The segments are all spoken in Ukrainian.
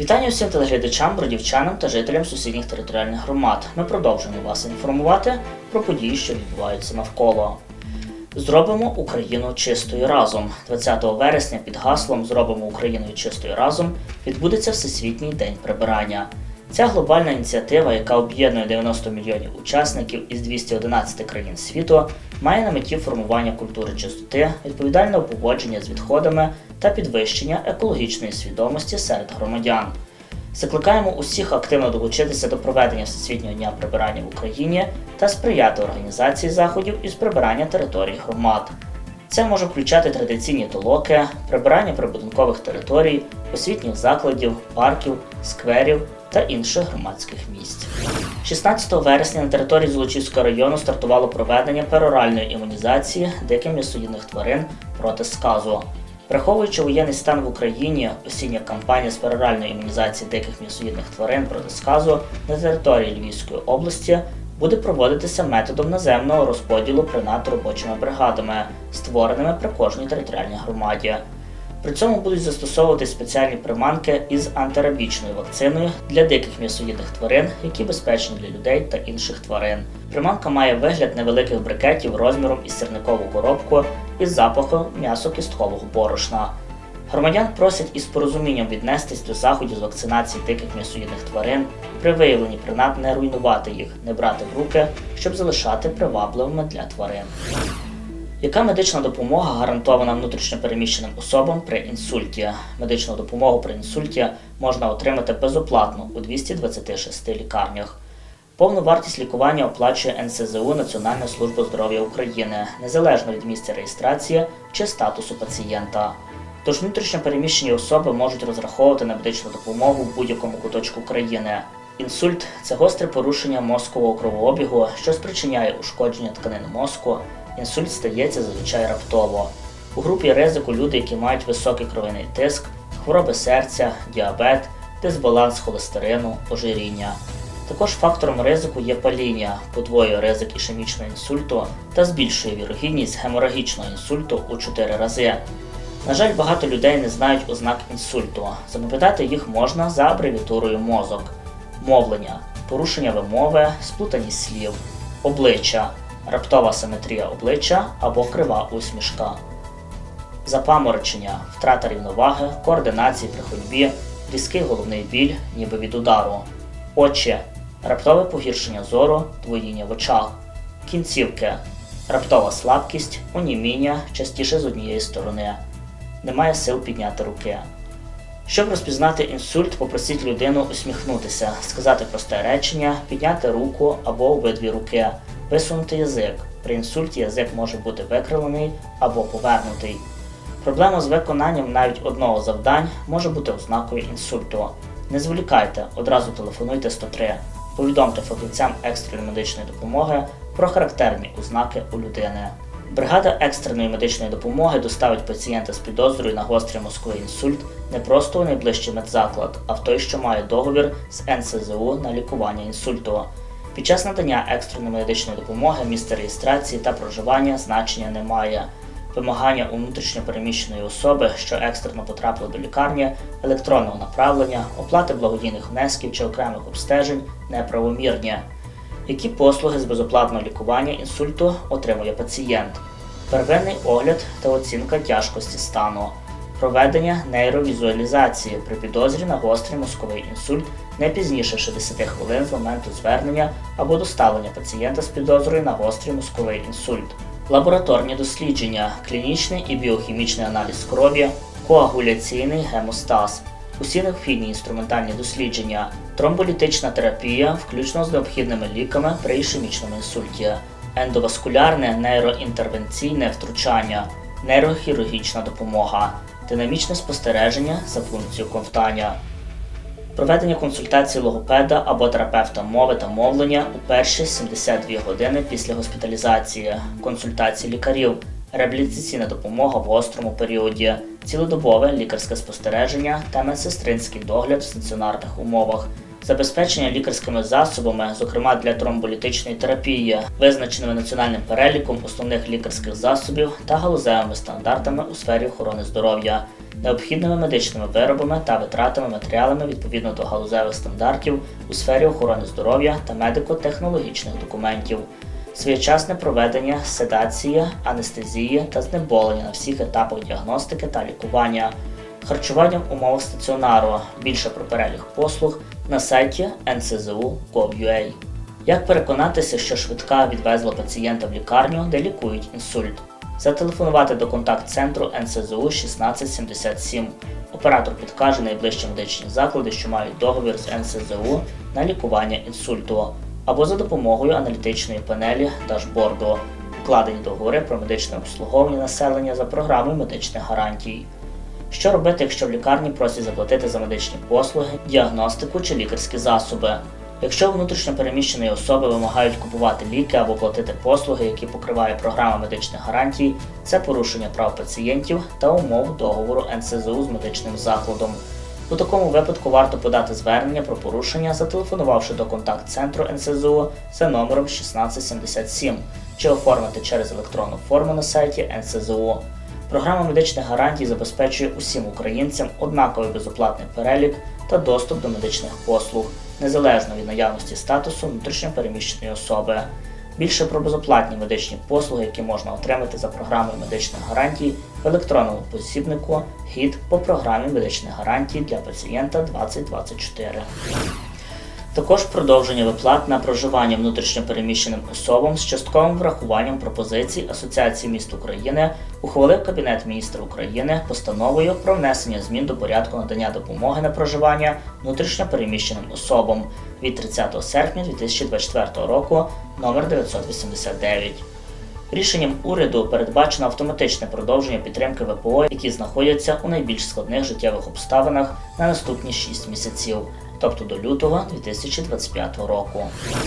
Вітання всім телеглядачам, бродівчанам та жителям сусідніх територіальних громад. Ми продовжуємо вас інформувати про події, що відбуваються навколо. Зробимо Україну чистою разом. 20 вересня під гаслом Зробимо Україну чистою разом відбудеться Всесвітній день прибирання. Ця глобальна ініціатива, яка об'єднує 90 мільйонів учасників із 211 країн світу, має на меті формування культури чистоти, відповідального поводження з відходами та підвищення екологічної свідомості серед громадян. Закликаємо усіх активно долучитися до проведення Всесвітнього дня прибирання в Україні та сприяти організації заходів із прибирання територій громад. Це може включати традиційні толоки, прибирання прибудинкових територій, освітніх закладів, парків, скверів та інших громадських місць. 16 вересня на території Золочівського району стартувало проведення пероральної імунізації диких м'ясоїдних тварин проти сказу. Враховуючи воєнний стан в Україні, осіння кампанія з пероральної імунізації диких м'ясоїдних тварин проти сказу на території Львівської області буде проводитися методом наземного розподілу принад робочими бригадами, створеними при кожній територіальній громаді. При цьому будуть застосовувати спеціальні приманки із антирабічною вакциною для диких м'ясоїдних тварин, які безпечні для людей та інших тварин. Приманка має вигляд невеликих брикетів розміром із сірникову коробку із запахом м'ясо-кісткового борошна. Громадян просять із порозумінням віднестись до заходів з вакцинації диких м'ясоїдних тварин, при виявленні принад не руйнувати їх, не брати в руки, щоб залишати привабливими для тварин. Яка медична допомога гарантована внутрішньопереміщеним особам при інсульті? Медичну допомогу при інсульті можна отримати безоплатно у 226 лікарнях. Повну вартість лікування оплачує НСЗУ Національна служба здоров'я України, незалежно від місця реєстрації чи статусу пацієнта. Тож внутрішньопереміщені особи можуть розраховувати на медичну допомогу в будь-якому куточку країни. Інсульт це гостре порушення мозкового кровообігу, що спричиняє ушкодження тканин мозку. Інсульт стається зазвичай раптово. У групі ризику люди, які мають високий кровяний тиск, хвороби серця, діабет, дисбаланс холестерину, ожиріння. Також фактором ризику є паління, подвоює ризик ішемічного інсульту та збільшує вірогідність геморагічного інсульту у 4 рази. На жаль, багато людей не знають ознак інсульту. Запам'ятати їх можна за абревіатурою мозок, мовлення, порушення вимови, сплутаність слів, обличчя, раптова симетрія обличчя або крива усмішка, запаморочення, втрата рівноваги, координації при ходьбі, різкий головний біль, ніби від удару, очі, раптове погіршення зору, двоїння в очах, кінцівки, раптова слабкість, оніміння частіше з однієї сторони, немає сил підняти руки. Щоб розпізнати інсульт, попросіть людину усміхнутися, сказати просте речення, підняти руку або обидві руки, висунути язик. При інсульті язик може бути викривлений або повернутий. Проблема з виконанням навіть одного завдань може бути ознакою інсульту. Не зволікайте, одразу телефонуйте 103. Повідомте фахівцям екстреної медичної допомоги про характерні ознаки у людини. Бригада екстреної медичної допомоги доставить пацієнта з підозрою на гострий мозковий інсульт не просто у найближчий медзаклад, а в той, що має договір з НСЗУ на лікування інсульту. Під час надання екстреної медичної допомоги місце реєстрації та проживання значення не має. Вимагання у внутрішньопереміщеної особи, що екстрено потрапили до лікарні, електронного направлення, оплати благодійних внесків чи окремих обстежень неправомірні. Які послуги з безоплатного лікування інсульту отримує пацієнт? Первинний огляд та оцінка тяжкості стану, проведення нейровізуалізації при підозрі на гострий мозковий інсульт не пізніше 60 хвилин з моменту звернення або доставлення пацієнта з підозрою на гострий мозковий інсульт, лабораторні дослідження, клінічний і біохімічний аналіз крові, коагуляційний гемостаз, усі необхідні інструментальні дослідження, тромболітична терапія, включно з необхідними ліками при ішемічному інсульті, ендоваскулярне нейроінтервенційне втручання, нейрохірургічна допомога, динамічне спостереження за функцією ковтання. Проведення консультації логопеда або терапевта мови та мовлення у перші 72 години після госпіталізації, консультації лікарів, реабілітаційна допомога в гострому періоді, цілодобове лікарське спостереження та медсестринський догляд в стаціонарних умовах, забезпечення лікарськими засобами, зокрема для тромболітичної терапії, визначеними національним переліком основних лікарських засобів та галузевими стандартами у сфері охорони здоров'я, необхідними медичними виробами та витратами матеріалами відповідно до галузевих стандартів у сфері охорони здоров'я та медико-технологічних документів. Своєчасне проведення седації, анестезії та знеболення на всіх етапах діагностики та лікування, харчування в умовах стаціонару. Більше про перелік послуг на сайті nczу.gov.ua. Як переконатися, що швидка відвезла пацієнта в лікарню, де лікують інсульт? Зателефонувати до контакт-центру НСЗУ 1677. Оператор підкаже найближчі медичні заклади, що мають договір з НСЗУ на лікування інсульту, або за допомогою аналітичної панелі дашборду, укладені договори про медичне обслуговування населення за програмою медичних гарантій. Що робити, якщо в лікарні просять заплатити за медичні послуги, діагностику чи лікарські засоби? Якщо внутрішньо переміщені особи вимагають купувати ліки або платити послуги, які покриває програма медичних гарантій, це порушення прав пацієнтів та умов договору НСЗУ з медичним закладом. У такому випадку варто подати звернення про порушення, зателефонувавши до контакт-центру НСЗУ за номером 1677 чи оформити через електронну форму на сайті НСЗУ. Програма медичних гарантій забезпечує усім українцям однаковий безоплатний перелік та доступ до медичних послуг, незалежно від наявності статусу внутрішньо переміщеної особи. Більше про безоплатні медичні послуги, які можна отримати за програмою медичних гарантій в електронному посібнику ГІД по програмі медичних гарантій для пацієнта 2024. Також продовження виплат на проживання внутрішньопереміщеним особам з частковим врахуванням пропозицій Асоціації міст України ухвалив Кабінет міністрів України постановою про внесення змін до порядку надання допомоги на проживання внутрішньопереміщеним особам від 30 серпня 2024 року номер 989. Рішенням уряду передбачено автоматичне продовження підтримки ВПО, які знаходяться у найбільш складних життєвих обставинах на наступні 6 місяців, тобто до лютого 2025 року.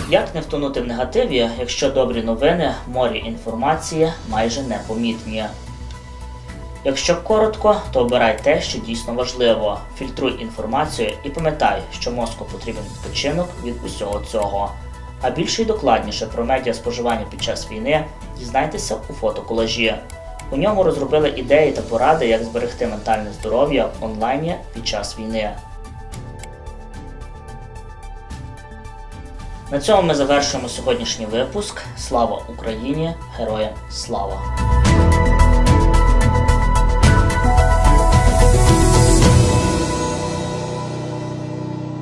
Як не втонути в негативі, якщо добрі новини, морі інформації майже непомітні. Якщо коротко, то обирай те, що дійсно важливо. Фільтруй інформацію і пам'ятай, що мозку потрібен відпочинок від усього цього. А більше й докладніше про медіа споживання під час війни дізнайтеся у фотоколажі. У ньому розробили ідеї та поради, як зберегти ментальне здоров'я в онлайні під час війни. На цьому ми завершуємо сьогоднішній випуск. Слава Україні! Героям слава!